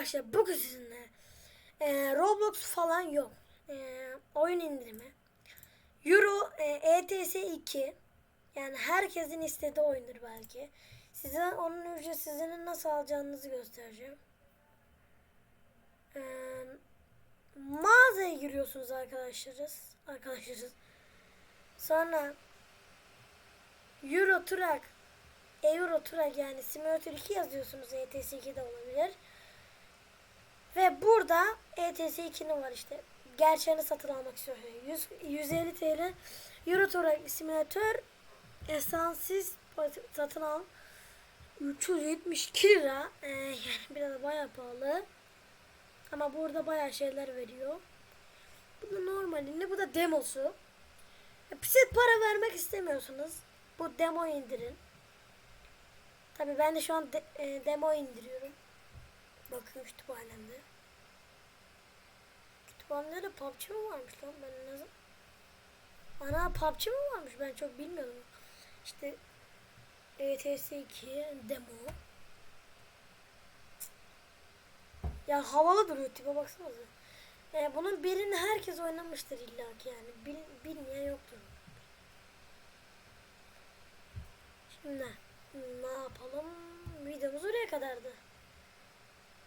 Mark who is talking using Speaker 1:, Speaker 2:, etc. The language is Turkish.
Speaker 1: arkadaşlar bugün sizinle e, Roblox falan yok. E, oyun indirimi. Euro e, ETS 2 yani herkesin istediği oyundur belki. Size onun ücretsizini nasıl alacağınızı göstereceğim. E, mağazaya giriyorsunuz arkadaşlarız. Arkadaşlarız. Sonra Euro Truck Euro Truck yani Simulator 2 yazıyorsunuz ETS 2 de olabilir. Ve burada ETS 2'nin var işte. Gerçeğini satın almak istiyorsanız 100, 150 TL Euro Truck Simulator esansiz satın al. 372 lira. Ee, yani biraz bayağı pahalı. Ama burada bayağı şeyler veriyor. Bu da normalinde bu da demosu. Siz para vermek istemiyorsunuz. Bu demo indirin. Tabii ben de şu an de, e, demo indiriyorum. Bakıyorum kütüphanemde. Kütüphanede PUBG mi varmış lan? Ben zaman... Ana PUBG mi varmış? Ben çok bilmiyordum. İşte ETS 2 demo. Ya havalı duruyor tipe baksanıza. E, bunun birini herkes oynamıştır illa ki yani. Bil, bilmeyen yoktur. Şimdi ne yapalım? Videomuz oraya kadardı.